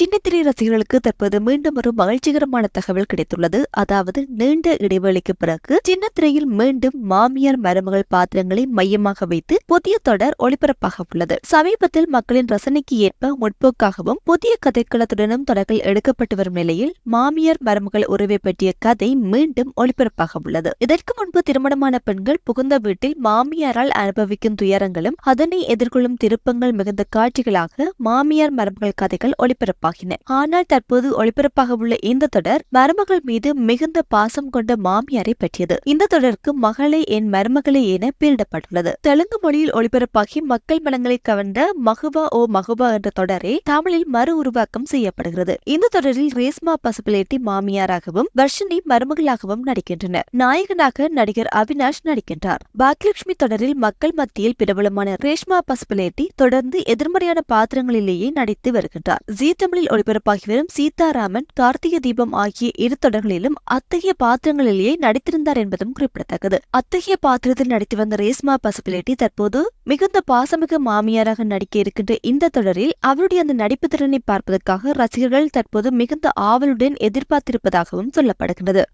சின்னத்திரை ரசிகர்களுக்கு தற்போது மீண்டும் ஒரு மகிழ்ச்சிகரமான தகவல் கிடைத்துள்ளது. அதாவது நீண்ட இடைவெளிக்கு பிறகு சின்னத்திரையில் மீண்டும் மாமியார் மருமகள் பாத்திரங்களை மையமாக வைத்து புதிய தொடர் ஒளிபரப்பாக உள்ளது. சமீபத்தில் மக்களின் ரசனைக்கு ஏற்ப முற்போக்காகவும் புதிய கதைக்களத்துடனும் தொடர்கள் எடுக்கப்பட்டு வரும் நிலையில் மாமியார் மருமகள் உறவை பற்றிய கதை மீண்டும் ஒளிபரப்பாக உள்ளது. இதற்கு முன்பு திருமணமான பெண்கள் புகுந்த வீட்டில் மாமியாரால் அனுபவிக்கும் துயரங்களும் அதனை எதிர்கொள்ளும் திருப்பங்கள் மிகுந்த காட்சிகளாக மாமியார் மருமகள் கதைகள் ஒளிபரப்பாகின ஆனால் தற்போது ஒளிபரப்பாக உள்ள இந்த தொடர் மருமகள் மீது மிகுந்த பாசம் கொண்ட மாமியாரை பற்றியது. இந்த தொடருக்கு மகளை என் மருமகளே என பெயரிடப்பட்டுள்ளது தெலுங்கு மொழியில் ஒளிபரப்பாகி மக்கள் மனங்களை கவர்ந்த மகுவா ஓ மகுவா என்ற தொடரே தமிழில் மறு உருவாக்கம் செய்யப்படுகிறது. இந்த தொடரில் ரேஸ்மா பசுபிலேட்டி மாமியாராகவும் வர்ஷினி மருமகளாகவும் நடிக்கின்றனர். நாயகனாக நடிகர் அவினாஷ் நடிக்கின்றார். பாக்யலட்சுமி தொடரில் மக்கள் மத்தியில் பிரபலமான ரேஷ்மா பசுபிலேட்டி தொடர்ந்து எதிர்மறையான பாத்திரங்களிலேயே நடித்து வருகின்றார். ஜி தமிழ் தமிழில் ஒளிபரப்பாகி வரும் சீதாராமன் கார்த்திகை தீபம் ஆகிய இரு தொடர்களிலும் அத்தகைய பாத்திரங்களிலேயே நடித்திருந்தார் என்பதும் குறிப்பிடத்தக்கது. அத்தகைய பாத்திரத்தில் நடித்து வந்த ரேஸ்மா பசுபிலேட்டி தற்போது மிகுந்த பாசமிகு மாமியாராக நடிக்க இருக்கின்ற இந்த தொடரில் அவருடைய அந்த நடிப்பு திறனை பார்ப்பதற்காக ரசிகர்கள் தற்போது மிகுந்த ஆவலுடன் எதிர்பார்த்திருப்பதாகவும் சொல்லப்படுகின்றது.